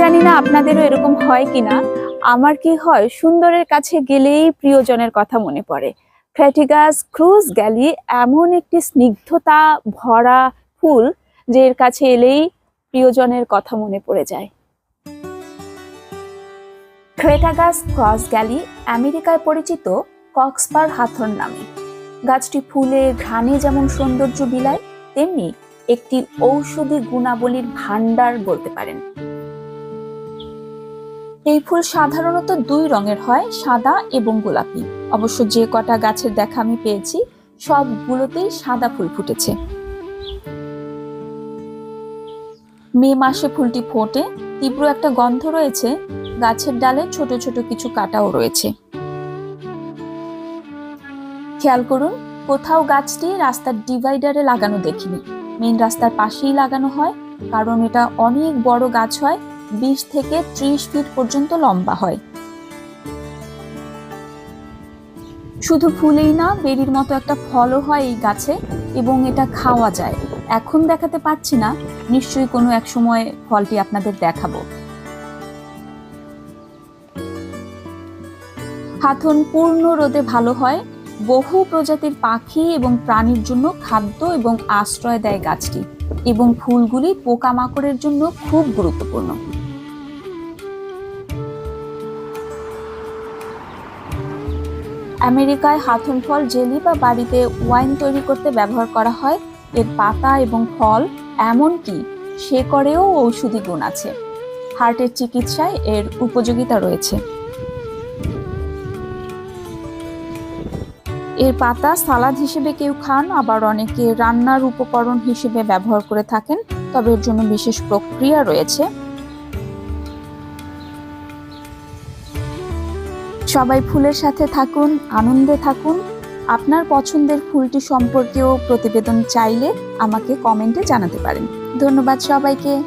জানি না আপনাদেরও এরকম হয় কিনা। আমার কি হয়, সুন্দরের কাছে গেলেই প্রিয়জনের কথা মনে পড়ে। ক্র্যাটিগাস ক্রুজ গ্যালি এমন একটি স্নিগ্ধতা ভরা ফুল যে এর কাছে এলেই প্রিয়জনের কথা মনে পড়ে যায়। ক্রেটাগাস ক্রস গ্যালি আমেরিকায় পরিচিত কক্সপার হাথর নামে। গাছটি ফুলে, ঘ্রাণে যেমন সৌন্দর্য বিলায়, তেমনি একটি ঔষধি গুণাবলীর ভান্ডার বলতে পারেন। এই ফুল সাধারণত দুই রঙের হয়, সাদা এবং গোলাপি। অবশ্য যে কটা গাছের দেখা আমি পেয়েছি, সবগুলোতেই সাদা ফুল ফুটেছে। মে মাসে ফুলটি ফোটে, তীব্র একটা গন্ধ রয়েছে, গাছের ডালে ছোট ছোট কিছু কাটাও রয়েছে। খেয়াল করুন, কোথাও গাছটি রাস্তার ডিভাইডারে লাগানো দেখিনি। মেন রাস্তার পাশেই লাগানো হয়, কারণ এটা অনেক বড় গাছ হয় বিশ থেকে ত্রিশ ফিট পর্যন্ত লম্বা হয়। শুধু ফুলেই না, বেরির মতো একটা ফলও হয় এই গাছে এবং এটা খাওয়া যায়। এখন দেখাতে পাচ্ছি না, নিশ্চয়ই কোনো এক সময় ফলটি আপনাদের দেখাবো। হাথন পূর্ণ রোদে ভালো হয়। বহু প্রজাতির পাখি এবং প্রাণীর জন্য খাদ্য এবং আশ্রয় দেয় গাছটি এবং ফুলগুলি পোকামাকড়ের জন্য খুব গুরুত্বপূর্ণ। আমেরিকায় হাথন ফল জেলি বা বাড়িতে ওয়াইন তৈরি করতে ব্যবহার করা হয়। এর পাতা এবং ফল এমনকি শেকড়েও ঔষধি গুণ আছে। হার্টের চিকিৎসায় এর উপযোগিতা রয়েছে। এর পাতা সালাদ হিসেবে কেউ খান, আবার অনেকে রান্নার উপকরণ হিসেবে ব্যবহার করে থাকেন, তবে এর জন্য বিশেষ প্রক্রিয়া রয়েছে। সবাই ফুলের সাথে থাকুন, আনন্দে থাকুন। আপনার পছন্দের ফুলটি সম্পর্কেও প্রতিবেদন চাইলে আমাকে কমেন্টে জানাতে পারেন। ধন্যবাদ সবাইকে।